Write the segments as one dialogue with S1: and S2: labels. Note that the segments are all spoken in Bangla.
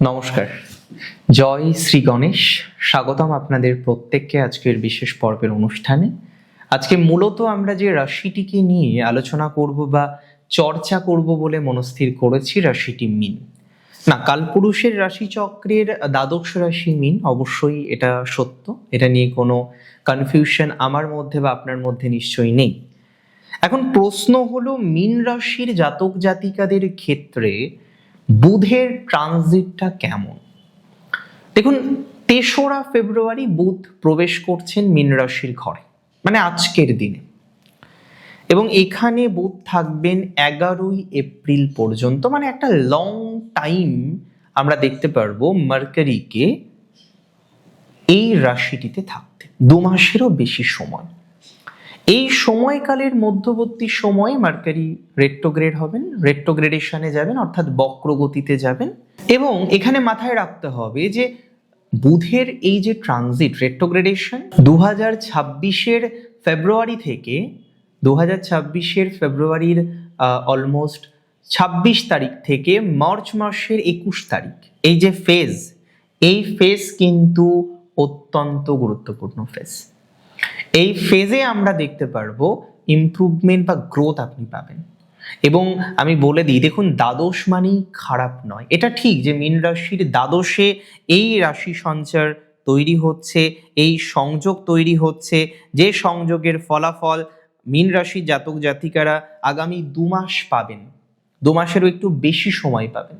S1: নমস্কার। জয় শ্রী গণেশ। স্বাগতম আপনাদের প্রত্যেককে আজকের বিশেষ পর্বের অনুষ্ঠানে। আজকে মূলত আমরা যে রাশিটিকে নিয়ে আলোচনা করব বা চর্চা করব বলে মনস্থির করেছি রাশিটি মিন। না, কালপুরুষের রাশিচক্রের দ্বাদশ রাশি মিন অবশ্যই এটা সত্য। এটা নিয়ে কোনো কনফিউশন আমার মধ্যে বা আপনার মধ্যে নিশ্চয়ই নেই। এখন প্রশ্ন হলো, মিন রাশির জাতক জাতিকাদের ক্ষেত্রে বুধের ট্রানজিটটা কেমন? দেখুন, তেসরা ফেব্রুয়ারি বুধ প্রবেশ করছেন মীন রাশির ঘরে মানে আজকের দিনে। এবং এখানে বুধ থাকবেন এগারোই এপ্রিল পর্যন্ত মানে একটা লং টাইম আমরা দেখতে পারব মার্কারিকে এই রাশিটিতে থাকতে। দু মাসেরও বেশি সময়। এই সময়কালের মধ্যবর্তী সময়ে মার্কারি রেট্রোগ্রেড হবেন, রেট্রোগ্রেডেশনে যাবেন, অর্থাৎ বক্রগতিতে যাবেন এবং এখানে মাথায় রাখতে হবে যে বুধের এই যে ট্রানজিট রেট্রোগ্রেডেশন দু হাজার ছাব্বিশের ফেব্রুয়ারি থেকে দু হাজার ছাব্বিশের ফেব্রুয়ারির অলমোস্ট ছাব্বিশ তারিখ থেকে মার্চ মাসের একুশ তারিখ। এই যে ফেজ এই ফেজ কিন্তু অত্যন্ত গুরুত্বপূর্ণ ফেজ এই ফেজে আমরা দেখতে পারব ইমপ্রুভমেন্ট বা গ্রোথ আপনি পাবেন। এবং আমি বলে দিই, দেখুন, দ্বাদশ মানেই খারাপ নয়। এটা ঠিক যে মীন রাশির দ্বাদশে এই রাশি সঞ্চার তৈরি হচ্ছে, এই সংযোগ তৈরি হচ্ছে, যে সংযোগের ফলাফল মীন রাশির জাতক জাতিকারা আগামী দু মাস পাবেন। দু মাসেরও একটু বেশি সময় পাবেন।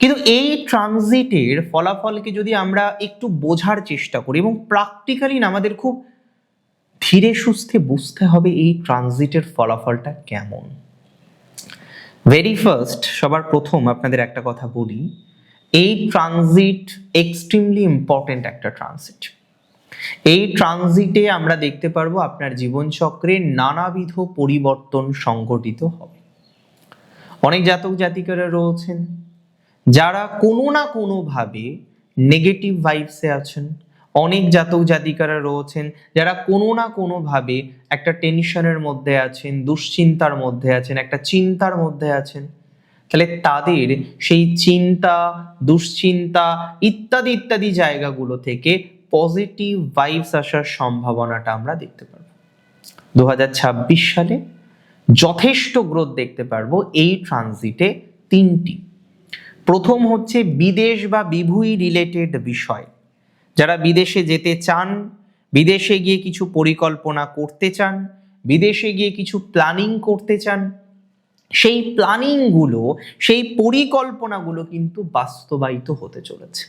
S1: কিন্তু এই ট্রানজিটের ফলাফলকে যদি আমরা একটু বোঝার চেষ্টা করি, এবং প্র্যাকটিক্যালি আমাদের খুব ধীরে সুস্থে বুঝতে হবে এই ট্রানজিটের ফলাফলটা কেমন। ভেরি ফার্স্ট সবার প্রথম আপনাদের একটা কথা বলি, এই ট্রানজিট এক্সট্রিমলি ইম্পর্টেন্ট একটা ট্রানজিট। এই ট্রানজিটে আমরা দেখতে পারব আপনার জীবনচক্রে নানাবিধ পরিবর্তন সংঘটিত হবে। অনেক জাতক জাতিকারা রয়েছেন, যারা কোনো না কোনোভাবে নেগেটিভ ভাইবসে আছেন অনেক জাতক জাতিকারা রয়েছেন যারা কোনো না কোনোভাবে একটা টেনশনের মধ্যে আছেন, দুশ্চিন্তার মধ্যে আছেন, একটা চিন্তার মধ্যে আছেন। তাহলে তাদের সেই চিন্তা, দুশ্চিন্তা ইত্যাদি ইত্যাদি জায়গাগুলো থেকে পজিটিভ ভাইবস আসার সম্ভাবনাটা আমরা দেখতে পারব। দু হাজার ছাব্বিশ সালে যথেষ্ট গ্রোথ দেখতে পারব এই ট্রানজিটে তিনটি। প্রথম হচ্ছে বিদেশ বা বিভূই রিলেটেড বিষয়। যারা বিদেশে যেতে চান, বিদেশে গিয়ে কিছু পরিকল্পনা করতে চান, বিদেশে গিয়ে কিছু প্ল্যানিং করতে চান, সেই প্ল্যানিংগুলো সেই পরিকল্পনাগুলো কিন্তু বাস্তবায়িত হতে চলেছে।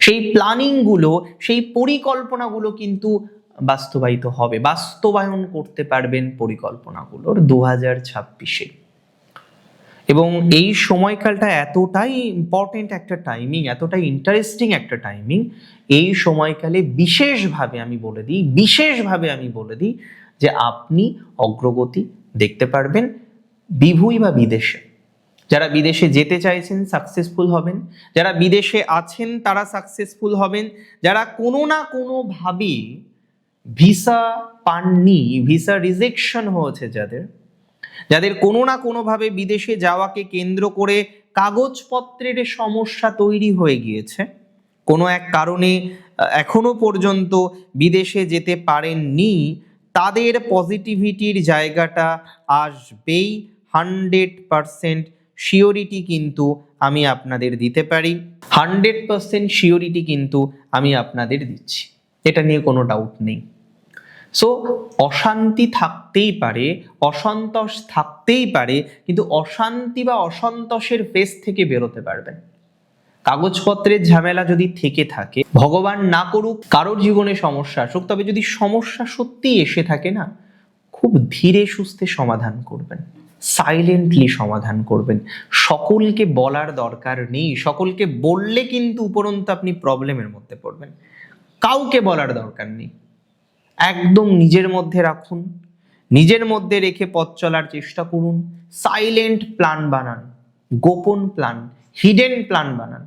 S1: সেই প্ল্যানিংগুলো সেই পরিকল্পনাগুলো কিন্তু বাস্তবায়িত হবে, বাস্তবায়ন করতে পারবেন পরিকল্পনাগুলোর দু হাজার ছাব্বিশে। এবং এই সময়কালটা এতটাই ইম্পর্টেন্ট একটা টাইমিং এতটাই ইন্টারেস্টিং একটা টাইমিং এই সময়কালে বিশেষভাবে আমি বলে দিই, বিশেষভাবে আমি বলে দিই যে আপনি অগ্রগতি দেখতে পারবেন বিভুই বা বিদেশে। যারা বিদেশে যেতে চাইছেন সাকসেসফুল হবেন, যারা বিদেশে আছেন তারা সাকসেসফুল হবেন, যারা কোনো না কোনোভাবে ভিসা পাননি, ভিসা রিজেকশন হয়েছে যাদের যাদের কোনো না কোনোভাবে বিদেশে যাওয়াকে কেন্দ্র করে কাগজপত্রের সমস্যা তৈরি হয়ে গিয়েছে। কোনো এক কারণে এখনও পর্যন্ত বিদেশে যেতে পারেননি, তাদের পজিটিভিটির জায়গাটা আসবেই। হান্ড্রেড পারসেন্ট শিওরিটি কিন্তু আমি আপনাদের দিতে পারি। হান্ড্রেড পারসেন্ট শিওরিটি কিন্তু আমি আপনাদের দিচ্ছি। এটা নিয়ে কোনো ডাউট নেই। সো অশান্তি থাকতেই পারে, অসন্তোষ থাকতেই পারে, কিন্তু অশান্তি বা অসন্তোষের ফেস থেকে বেরোতে পারবেন কাগজপত্রের ঝামেলা যদি থেকে থাকে, ভগবান না করুক, কারোর জীবনে সমস্যা আসুক, তবে যদি সমস্যা সত্যিই এসে থাকে না, খুব ধীরে সুস্থে সমাধান করবেন। সাইলেন্টলি সমাধান করবেন। সকলকে বলার দরকার নেই, সকলকে বললে কিন্তু উপরন্ত আপনি প্রবলেমের মধ্যে পড়বেন। কাউকে বলার দরকার নেই। একদম নিজের মধ্যে রাখুন, নিজের মধ্যে রেখে পথ চলার চেষ্টা করুন সাইলেন্ট প্ল্যান বানান, গোপন প্ল্যান হিডেন প্ল্যান বানান।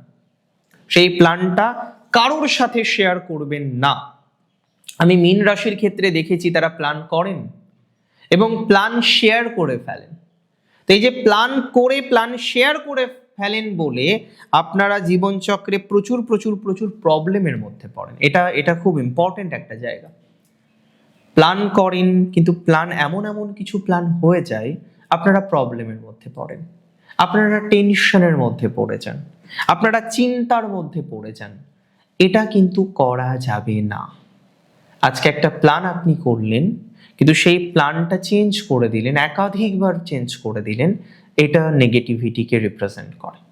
S1: সেই প্ল্যানটা কারোর সাথে শেয়ার করবেন না। আমি মীন রাশির ক্ষেত্রে দেখেছি তারা প্ল্যান করেন এবং প্ল্যান শেয়ার করে ফেলেন। তো এই যে প্ল্যান করে প্ল্যান শেয়ার করে ফেলেন বলে আপনারা জীবনচক্রে প্রচুর প্রচুর প্রচুর প্রবলেমের মধ্যে পড়েন। এটা এটা খুব ইম্পর্টেন্ট একটা জায়গা। প্ল্যান করেন, কিন্তু প্ল্যান এমন এমন কিছু প্ল্যান হয়ে যায়, আপনারা প্রবলেমের মধ্যে পড়েন। আপনারা টেনশনের মধ্যে পড়ে যান। আপনারা চিন্তার মধ্যে পড়ে যান। এটা কিন্তু করা যাবে না। আজকে একটা প্ল্যান আপনি করলেন, কিন্তু সেই প্ল্যানটা চেঞ্জ করে দিলেন, একাধিকবার চেঞ্জ করে দিলেন, এটা নেগেটিভিটিকে রিপ্রেজেন্ট করে।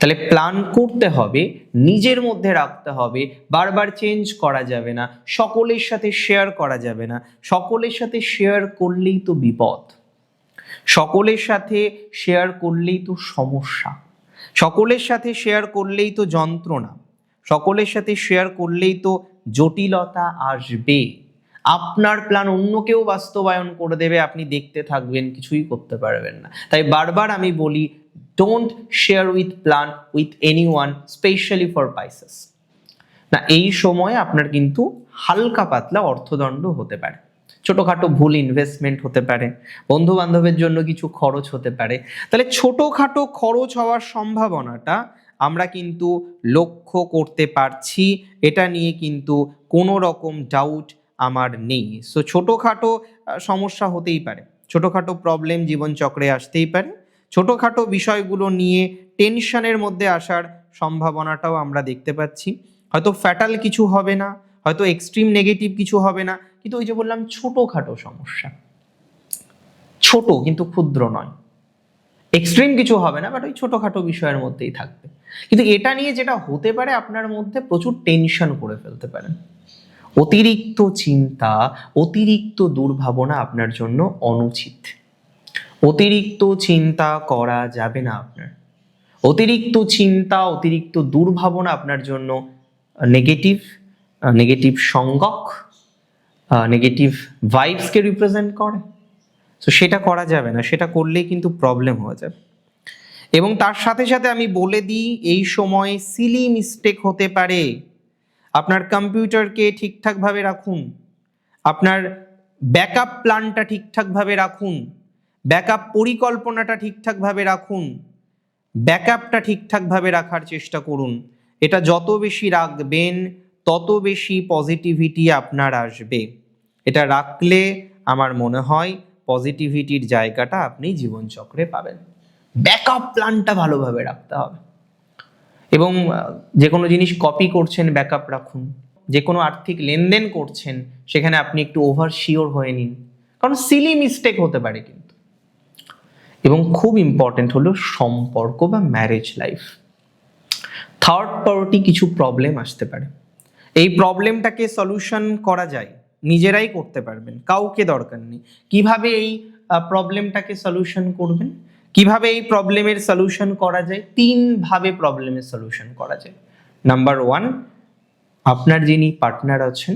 S1: তাহলে প্ল্যান করতে হবে, নিজের মধ্যে রাখতে হবে, বারবার চেঞ্জ করা যাবে না, সকলের সাথে শেয়ার করা যাবে না, সকলের সাথে শেয়ার করলেই তো বিপদ। সকলের সাথে শেয়ার করলেই তো সমস্যা। সকলের সাথে শেয়ার করলেই তো যন্ত্রণা। সকলের সাথে শেয়ার করলেই তো জটিলতা আসবে। আপনার প্ল্যান অন্য কেউ বাস্তবায়ন করে দেবে, আপনি দেখতে থাকবেন, কিছুই করতে পারবেন না। তাই বারবার আমি বলি share with plan with any one specially for Pisces না, এই সময় আপনার কিন্তু হালকা পাতলা অর্থদণ্ড হতে পারে। ছোটোখাটো ভুল ইনভেস্টমেন্ট হতে পারে বন্ধু বান্ধবের জন্য কিছু খরচ হতে পারে। তাহলে ছোটোখাটো খরচ হওয়ার সম্ভাবনাটা আমরা কিন্তু লক্ষ্য করতে পারছি, এটা নিয়ে কিন্তু কোনো রকম ডাউট আমার নেই। সো ছোটোখাটো সমস্যা হতেই পারে। ছোটোখাটো প্রবলেম জীবনচক্রে আসতেই পারে। ছোটোখাটো বিষয়গুলো নিয়ে টেনশনের মধ্যে আসার সম্ভাবনাটাও আমরা দেখতে পাচ্ছি। হয়তো ফ্যাটাল কিছু হবে না, হয়তো এক্সট্রিম নেগেটিভ কিছু হবে না, কিন্তু ওই যে বললাম ছোটোখাটো সমস্যা। ছোট কিন্তু ক্ষুদ্র নয়। এক্সট্রিম কিছু হবে না বাট ওই ছোটোখাটো বিষয়ের মধ্যেই থাকবে। কিন্তু এটা নিয়ে যেটা হতে পারে, আপনার মধ্যে প্রচুর টেনশন করে ফেলতে পারেন। অতিরিক্ত চিন্তা, অতিরিক্ত দুর্ভাবনা আপনার জন্য অনুচিত। অতিরিক্ত চিন্তা করা যাবে না আপনার। অতিরিক্ত চিন্তা, অতিরিক্ত দুর্ভাবনা আপনার জন্য নেগেটিভ নেগেটিভ সংগক নেগেটিভ ভাইবসকে রিপ্রেজেন্ট করে। তো সেটা করা যাবে না, সেটা করলেই কিন্তু প্রবলেম হয়ে যাবে। এবং তার সাথে সাথে আমি বলে দিই, এই সময় সিলি মিস্টেক হতে পারে। আপনার কম্পিউটারকে ঠিকঠাকভাবে রাখুন। আপনার ব্যাকআপ প্ল্যানটা ঠিকঠাকভাবে রাখুন। ব্যাকআপ পরিকল্পনাটা ঠিকঠাকভাবে রাখুন। ব্যাকআপটা ঠিকঠাকভাবে রাখার চেষ্টা করুন। এটা যত বেশি রাখবেন, তত বেশি পজিটিভিটি আপনার আসবে। এটা রাখলে আমার মনে হয় পজিটিভিটির জায়গাটা আপনি জীবনচক্রে পাবেন। ব্যাকআপ প্ল্যানটা ভালোভাবে রাখতে হবে। এবং যে কোনো জিনিস কপি করছেন, ব্যাকআপ রাখুন। যে কোনো আর্থিক লেনদেন করছেন, সেখানে আপনি একটু ওভার শিওর হয়ে নিন। কারণ সিলি মিস্টেক হতে পারে কিন্তু। এবং খুব ইম্পর্টেন্ট হলো সম্পর্ক বা ম্যারেজ লাইফ থার্ড পার্টি কিছু প্রবলেম আসতে পারে। এই প্রবলেমটাকে সলিউশন করা যায়, নিজেরাই করতে পারবেন, কাউকে দরকার নেই। কীভাবে এই প্রবলেমটাকে সলিউশন করবেন? কীভাবে এই প্রবলেমের সলিউশন করা যায়? তিনভাবে প্রবলেমের সলিউশন করা যায়। নাম্বার ওয়ান আপনার যিনি পার্টনার আছেন,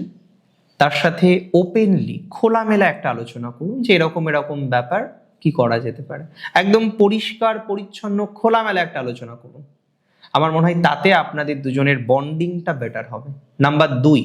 S1: তার সাথে ওপেনলি খোলামেলা একটা আলোচনা করুন যে এরকম এরকম ব্যাপার কি করা যেতে পারে? একদম পরিষ্কার, পরিচ্ছন্ন, খোলামেলা একটা আলোচনা করুন। আমার মনে হয় তাতে আপনাদের দুজনের বন্ডিংটা বেটার হবে। নাম্বার দুই,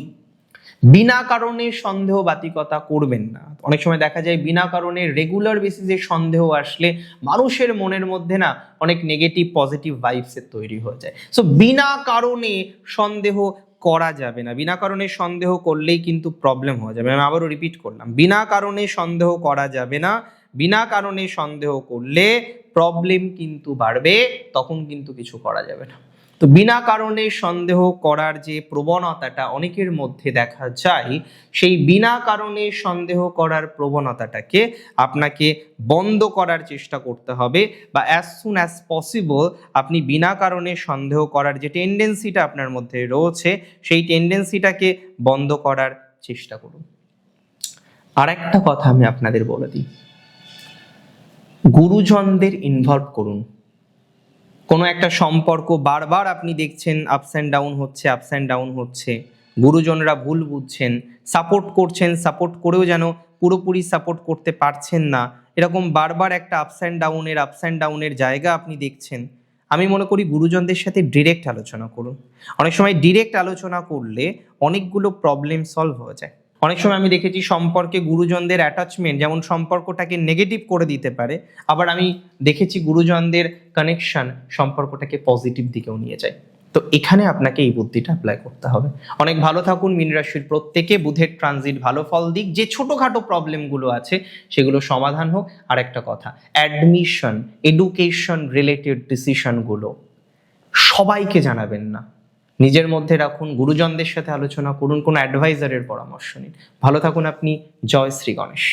S1: বিনা কারণে সন্দেহ বাতিকতা করবেন না। অনেক সময় দেখা যায় বিনা কারণে রেগুলার বেসিসে সন্দেহ আসলে মানুষের মনের মধ্যে না অনেক নেগেটিভ পজিটিভ ভাইবসের তৈরি হয়ে যায়। সো বিনা কারণে সন্দেহ করা যাবে না। বিনা কারণে সন্দেহ করলেই কিন্তু প্রবলেম হয়ে যাবে। আমি আবারও রিপিট করলাম। বিনা কারণে সন্দেহ করা যাবে না। বিনা কারণে সন্দেহ করলে প্রবলেম কিন্তু বাড়বে, তখন কিন্তু কিছু করা যাবে না। তো বিনা কারণে সন্দেহ করার যে প্রবণতাটা অনেকের মধ্যে দেখা যায়, সেই বিনা কারণে সন্দেহ করার প্রবণতাটাকে আপনাকে বন্ধ করার চেষ্টা করতে হবে বা অ্যাজ সুন অ্যাজ পসিবল আপনি বিনা কারণে সন্দেহ করার যে টেন্ডেন্সিটা আপনার মধ্যে রয়েছে, সেই টেন্ডেন্সিটাকে বন্ধ করার চেষ্টা করুন। আর একটা কথা আমি আপনাদের বলে দিই। গুরুজনদের ইনভলভ করুন। কোনো একটা সম্পর্ক বারবার আপনি দেখছেন আপস অ্যান্ড ডাউন হচ্ছে আপস অ্যান্ড ডাউন হচ্ছে। গুরুজনরা ভুল বুঝছেন সাপোর্ট করছেন সাপোর্ট করেও যেন পুরোপুরি সাপোর্ট করতে পারছেন না। এরকম বারবার একটা আপস অ্যান্ড ডাউনের আপস অ্যান্ড ডাউনের জায়গা আপনি দেখছেন। আমি মনে করি গুরুজনদের সাথে ডিরেক্ট আলোচনা করুন। অনেক সময় ডিরেক্ট আলোচনা করলে অনেকগুলো প্রবলেম সলভ হয়ে যায়। অনেক সময় আমি দেখেছি সম্পর্কে গুরুজনদের অ্যাটাচমেন্ট যেমন সম্পর্কটাকে নেগেটিভ করে দিতে পারে, আবার আমি দেখেছি গুরুজনদের কানেকশন সম্পর্কটাকে পজিটিভ দিকেও নিয়ে যায়। তো এখানে আপনাকে এই বুদ্ধিটা অ্যাপ্লাই করতে হবে। অনেক ভালো থাকুন, মীন রাশির প্রত্যেকে, বুধের ট্রানজিট ভালো ফল দিক, যে ছোটোখাটো প্রবলেমগুলো আছে, সেগুলো সমাধান হোক। আর একটা কথা অ্যাডমিশন এডুকেশন রিলেটেড ডিসিশনগুলো সবাইকে জানাবেন না। নিজের মধ্যে রাখুন, গুরুজনদের সাথে আলোচনা করুন, কোনো অ্যাডভাইজারের পরামর্শ নিন। ভালো থাকুন আপনি, জয় শ্রী গণেশ।